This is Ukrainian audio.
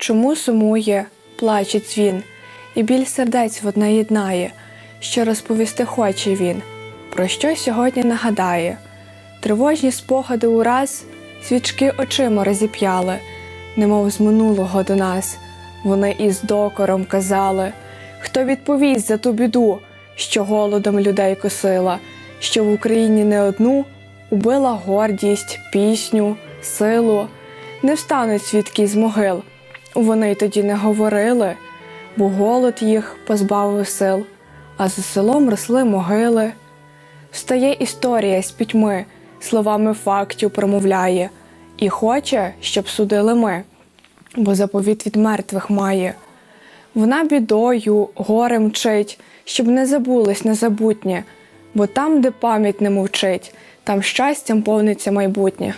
Чому сумує, плаче дзвін, і біль сердець в одне єднає, що розповісти хоче він, про що сьогодні нагадає. Тривожні спогади ураз свічки очима розіп'яли, немов з минулого до нас. Вони із докором казали, хто відповість за ту біду, що голодом людей косила, що в Україні не одну убила гордість, пісню, силу, не встануть свідки з могил. Вони й тоді не говорили, бо голод їх позбавив сил, а за селом росли могили. Встає історія з пітьми, словами фактів промовляє, і хоче, щоб судили ми, бо заповіт від мертвих має. Вона бідою, горем мчить, щоб не забулось незабутнє, бо там, де пам'ять не мовчить, там щастям повниться майбутнє.